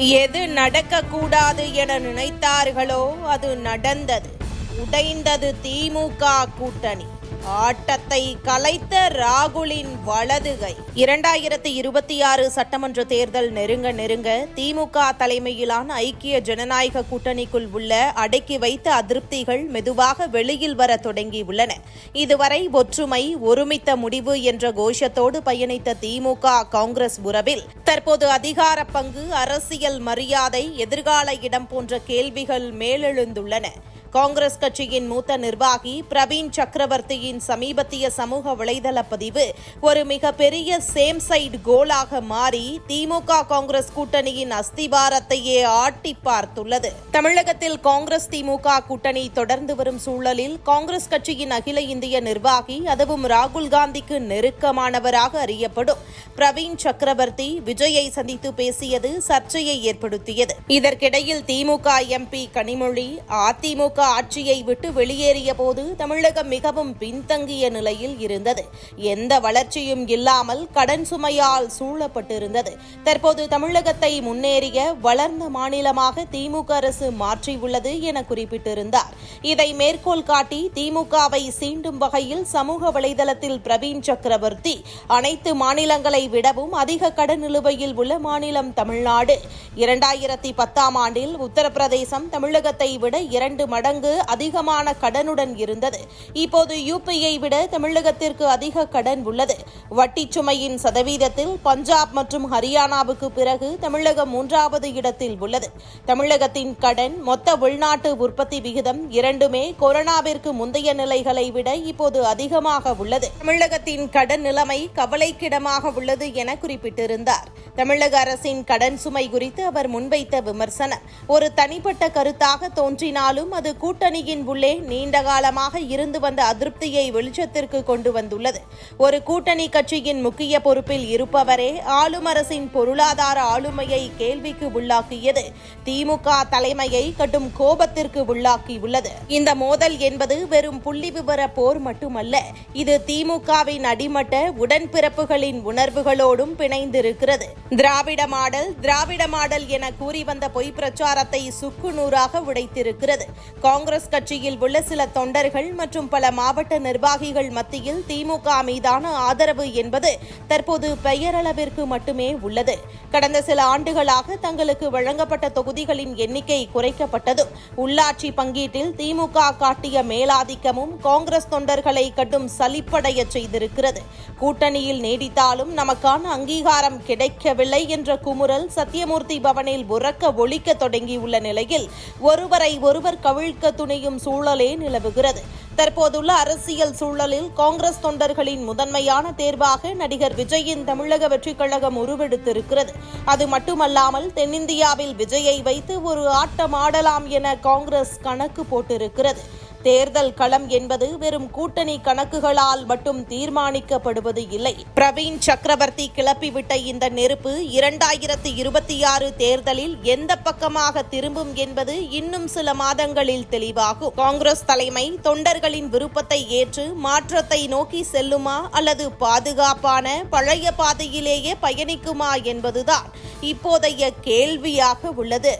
எது நடக்கக்கூடாது என நினைத்தார்களோ அது நடந்தது. உடைந்தது திமுக கூட்டணி. ஆட்டத்தை கலைத்த ராகுலின் வலதுகை. இரண்டாயிரத்தி இருபத்தி ஆறு சட்டமன்ற தேர்தல் நெருங்க நெருங்க திமுக தலைமையிலான ஐக்கிய ஜனநாயக கூட்டணிக்குள் உள்ள அடக்கி வைத்த அதிருப்திகள் மெதுவாக வெளியில் வர தொடங்கியுள்ளன. இதுவரை ஒற்றுமை ஒருமித்த முடிவு என்ற கோஷத்தோடு பயணித்த திமுக காங்கிரஸ் உறவில் தற்போது அதிகார பங்கு அரசியல் மரியாதை எதிர்கால இடம் போன்ற கேள்விகள் மேலெழுந்துள்ளன. காங்கிரஸ் கட்சியின் மூத்த நிர்வாகி பிரவீன் சக்கரவர்த்தியின் சமீபத்திய சமூக வலைதள பதிவு ஒரு மிகப்பெரிய சேம் சைடு கோலாக மாறி திமுக காங்கிரஸ் கூட்டணியின் அஸ்திவாரத்தையே ஆட்டி பார்த்துள்ளது. தமிழகத்தில் காங்கிரஸ் திமுக கூட்டணி தொடர்ந்து வரும் சூழலில் காங்கிரஸ் கட்சியின் அகில இந்திய நிர்வாகி அதுவும் ராகுல் காந்திக்கு நெருக்கமானவராக அறியப்படும் பிரவீன் சக்கரவர்த்தி விஜயை சந்தித்து பேசியது சர்ச்சையை ஏற்படுத்தியது. இதற்கிடையில் திமுக எம்பி கனிமொழி அதிமுக ஆட்சியை விட்டு வெளியேறிய போது தமிழகம் மிகவும் பின்தங்கிய நிலையில் இருந்தது. எந்த வளர்ச்சியும் இல்லாமல் கடன் சுமையால் சூழப்பட்டிருந்தது. தற்போது தமிழகத்தை முன்னேறிய வளர்ந்த மாநிலமாக திமுக அரசு மாற்றியுள்ளது என குறிப்பிட்டிருந்தார். இதை மேற்கோள் காட்டி திமுகவை சீண்டும் வகையில் சமூக வலைதளத்தில் பிரவீன் சக்கரவர்த்தி அனைத்து மாநிலங்களை விடவும் அதிக கடன் நிலுவையில் உள்ள மாநிலம் தமிழ்நாடு. இரண்டாயிரத்தி பத்தாம் ஆண்டில் உத்தரப்பிரதேசம் தமிழகத்தை விட இரண்டு மடங்கு அதிகமான கடனுடன் இருந்தது. இப்போது யூபியை விட தமிழகத்திற்கு அதிக கடன் உள்ளது. வட்டிச் சுமையின் சதவீதத்தில் பஞ்சாப் மற்றும் ஹரியானாவுக்கு பிறகு தமிழகம் மூன்றாவது இடத்தில் உள்ளது. தமிழகத்தின் கடன் மொத்த உள்நாட்டு உற்பத்தி விகிதம் இரண்டுமே கொரோனாவிற்கு முந்தைய நிலைகளை விட இப்போது அதிகமாக உள்ளது. தமிழகத்தின் கடன் நிலைமை கவலைக்கிடமாக உள்ளது என குறிப்பிட்டிருந்தார். தமிழக அரசின் கடன் சுமை குறித்து அவர் முன்வைத்த விமர்சனம். ஒரு தனிப்பட்ட கருத்தாக தோன்றினாலும் அது கூட்டணியின் உள்ளே நீண்ட காலமாக இருந்து வந்த அதிருப்தியை வெளிச்சத்திற்கு கொண்டு வந்துள்ளது. ஒரு கூட்டணி கட்சியின் முக்கிய பொறுப்பில் இருப்பவரே ஆளும் அரசின் பொருளாதார ஆளுமையை கேள்விக்கு உள்ளாக்கியது. திமுக தலைமையை கடும் கோபத்திற்கு உள்ளாக்கியுள்ளது. இந்த மோதல் என்பது வெறும் புள்ளி விவர போர் மட்டுமல்ல இது திமுகவின் அடிமட்ட உடன்பிறப்புகளின் உணர்வுகளோடும் பிணைந்திருக்கிறது. திராவிட மாடல் திராவிட மாடல் என கூறி வந்த பொய் பிரச்சாரத்தை சுக்கு நூறாக உடைத்திருக்கிறது. காங்கிரஸ் கட்சியில் உள்ள சில தொண்டர்கள் மற்றும் பல மாவட்ட நிர்வாகிகள் மத்தியில் திமுக மீதான ஆதரவு என்பது தற்போது பெயரளவிற்கு மட்டுமே உள்ளது. கடந்த சில ஆண்டுகளாக தங்களுக்கு வழங்கப்பட்ட தொகுதிகளின் எண்ணிக்கை குறைக்கப்பட்டதும் உள்ளாட்சி பங்கீட்டில் திமுக காட்டிய மேலாதிக்கமும் காங்கிரஸ் தொண்டர்களை கட்டும் சலிப்படைய செய்திருக்கிறது. கூட்டணியில் நீடித்தாலும் நமக்கான அங்கீகாரம் கிடைக்கவில்லை என்ற குமுறல் சத்தியமூர்த்தி பவனில் உறக்க ஒழிக்க தொடங்கியுள்ள நிலையில் ஒருவரை ஒருவர் கவிழ்க்க துணியும் சூழலே நிலவுகிறது. தற்போதுள்ள அரசியல் சூழலில் காங்கிரஸ் தொண்டர்களின் முதன்மையான தேர்வு தேர்வாக நடிகர் விஜயின் தமிழக வெற்றிக் கழகம் உருவெடுத்திருக்கிறது. அது மட்டுமல்லாமல் தென்னிந்தியாவில் விஜயை வைத்து ஒரு ஆட்டம் ஆடலாம் என காங்கிரஸ் கணக்கு போட்டிருக்கிறது. தேர்தல் களம் என்பது வெறும் கூட்டணி கணக்குகளால் மட்டும் தீர்மானிக்கப்படுவது இல்லை. பிரவீன் சக்கரவர்த்தி கிளப்பிவிட்ட இந்த நெருப்பு இரண்டாயிரத்தி இருபத்தி ஆறு தேர்தலில் எந்த பக்கமாக திரும்பும் என்பது இன்னும் சில மாதங்களில் தெளிவாகும். காங்கிரஸ் தலைமை தொண்டர்களின் விருப்பத்தை ஏற்று மாற்றத்தை நோக்கி செல்லுமா அல்லது பாதுகாப்பான பழைய பாதையிலேயே பயணிக்குமா என்பதுதான் இப்போதைய கேள்வியாக உள்ளது.